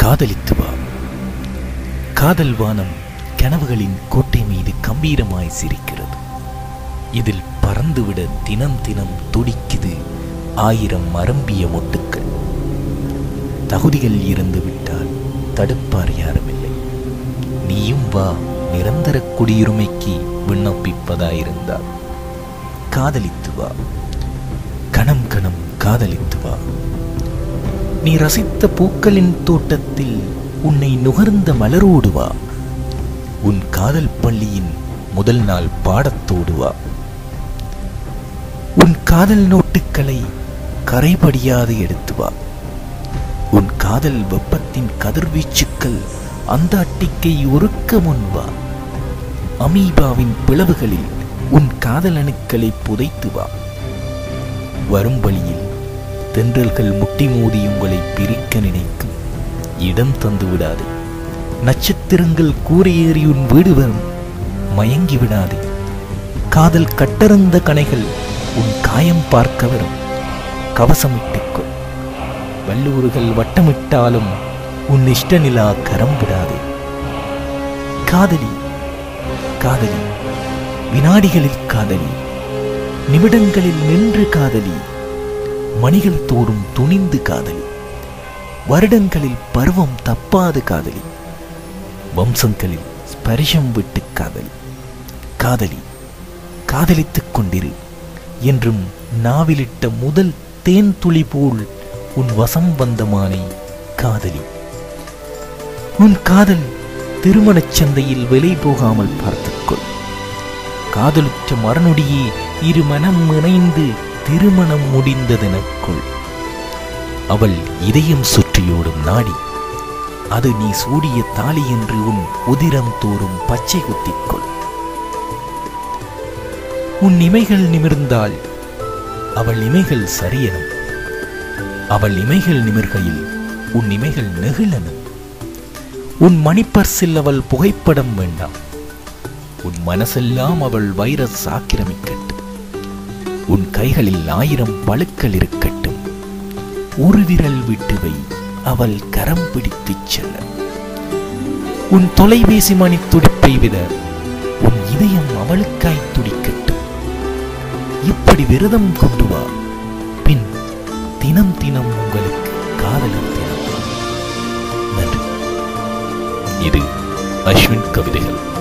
காதலித்து வா காதல் வானம் கனவுகளின் கோட்டை மீது கம்பீரமாய் சிரிக்கிறது. இதில் பறந்துவிட தினம் தினம் துடிக்குது ஆயிரம் மரம்பிய மொட்டுக்கள் தகுதிகள் இருந்து விட்டால் தடுப்பார் யாருமில்லை. நீயும் வா நிரந்தர குடியுரிமைக்கு விண்ணப்பிப்பதாயிருந்தால். காதலித்து வா கணம் கணம் காதலித்து வா நீ ரசித்த பூக்களின் தோட்டத்தில் உன்னை நுகர்ந்த மலரோடு வா. உன் காதல் பள்ளியின் முதல் நாள் பாடத்தோடு வா. உன் காதல் நோட்டுக்களை கரைபடியாது எடுத்து வா. உன் காதல் வெப்பத்தின் கதிர்வீச்சுக்கள் அந்த அட்டிக்கை உருக்க முன்வா அமீபாவின் பிளவுகளில் உன் காதல் அணுக்களை புதைத்து வா. வரும் வழியில் தென்றல்கள் முட்டி மோதி உங்களை பிரிக்க நினைக்கும். இடம் தந்து விடாதே. நட்சத்திரங்கள் கூரையேறி உன் வீடு வரும். மயங்கி விடாதே. காதல் கட்டறந்த கணைகள் உன் காயம் பார்க்க வரும். கவசமிட்டுக்கொள் வல்லூறுகள் வட்டமிட்டாலும் உன் இஷ்ட நிலா கரம் விடாதே. காதலி காதலி. வினாடிகளில் காதலி. நிமிடங்களில் நின்று காதலி. மணிகள் தோறும் துணிந்து காதலி. வருடங்களில் பருவம் தப்பாது காதலி. வம்சங்களில் ஸ்பரிசம் விட்டு காதலி. காதலி காதலித்துக் கொண்டிரு என்றும் நாவிலிட்ட முதல் தேன் துளி போல் உன் வசம் வந்த மானை காதலி. உன் காதல் திருமணச் சந்தையில் விலை போகாமல் பார்த்துக்கொள். காதலுற்ற மரநொடியே இரு மனம் இணைந்து திருமணம் முடிந்ததெனக்குள் அவள் இதயம் சுற்றியோடும் நாடி அது நீ சூடிய தாலி என்று உன் உதிரம் தோறும் பச்சை குத்திக்கொள். உன் இமைகள் நிமிர்ந்தால் அவள் இமைகள் சரியனும். அவள் இமைகள் நிமிர்கையில் உன் இமைகள் நெகிழனும். உன் மணிப்பர்சில் அவள் புகைப்படம் வேண்டாம். உன் மனசெல்லாம் அவள் வைரஸ் ஆக்கிரமிக்கட்டும். உன் கைகளில் ஆயிரம் பழுக்கள் இருக்கட்டும். ஒரு விரல் விட்டுவை அவள் கரம் பிடித்துச் செல்ல. உன் தொலைபேசி மணி துடிப்பை விட உன் இதயம் அவளுக்காய் துடிக்கட்டும். இப்படி விரதம் கொண்டு வா பின் தினம் தினம் உங்களுக்கு காதலர் தினம். நன்றி. இது அஸ்வின் கவிதைகள்.